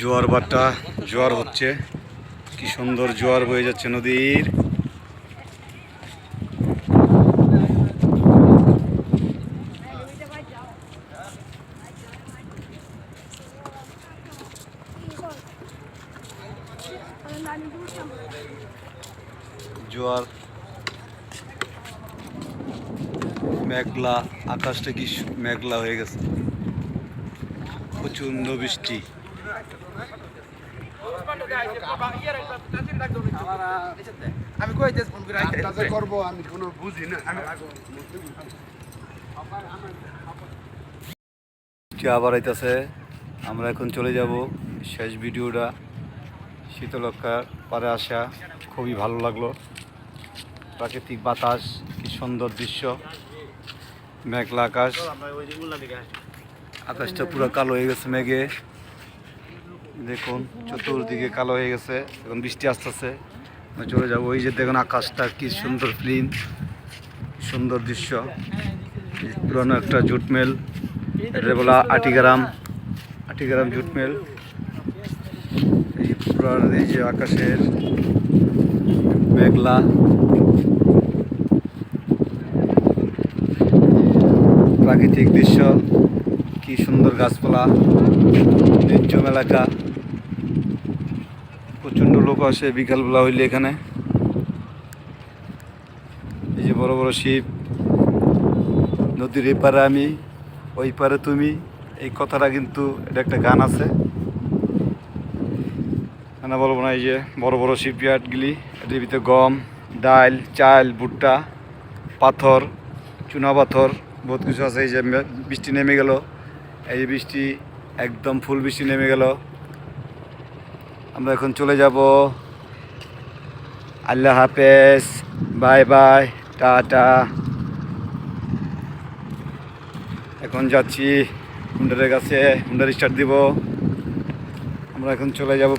জোয়ার বাটা জোয়ার হচ্ছে। কি সুন্দর জোয়ার বয়ে যাচ্ছে নদীর। জোয়ার। মেঘলা, আকাশটা কি মেঘলা হয়ে গেছে। প্রচণ্ড বৃষ্টি। আমি কই দেশ ফোন করে কাজে করব আমি কোনো বুঝি না আবার আইতাছে আমরা এখন চলে যাব শেষ ভিডিওটা। শীতলক্ষার পারে আসা খুবই ভালো লাগল। প্রাকৃতিক বাতাস, কি সুন্দর দৃশ্য। মেঘলা আকাশ। আকাশটা পুরো কালো হয়ে গেছে মেঘে। দেখুন, চতুর্দিকে কালো হয়ে গেছে, এখন বৃষ্টি আসতেছে। চলে যাব। ওই যে দেখুন আকাশটা, কি সুন্দর ক্লিন সুন্দর দৃশ্য। পুরনো একটা জুট মেল, এটা বলা আটিগ্রাম আটিগ্রাম জুট মেল। এই পুরান, এই যে আকাশের মেঘলা। প্রাকৃতিক দৃশ্য। কি সুন্দর গাছপালা, নির্জন এলাকা। প্রচণ্ড লোক আসে বিকালবেলা হইলে এখানে। এই যে বড় বড় শিব, নদীর এপারে আমি, ওই পারে তুমি, এই কথাটা কিন্তু এটা একটা গান আছে। না বলব না, এই যে বড় বড় শিপইয়ার্ডগুলি এটির ভিতরে গম, ডাল, চাল, ভুট্টা, পাথর, চুনা পাথর, বহুত কিছু আছে, এই যে বৃষ্টি নেমে গেল। এই যে বৃষ্টি একদম ফুল বৃষ্টি নেমে গেল। আমরা এখন চলে যাব। আল্লাহ হাফেজ, বাই বাই, টাটা। এখন যাচ্ছি হুন্ডারের কাছে, হুন্ডার স্টার্ট দিব। আমরা এখন চলে যাব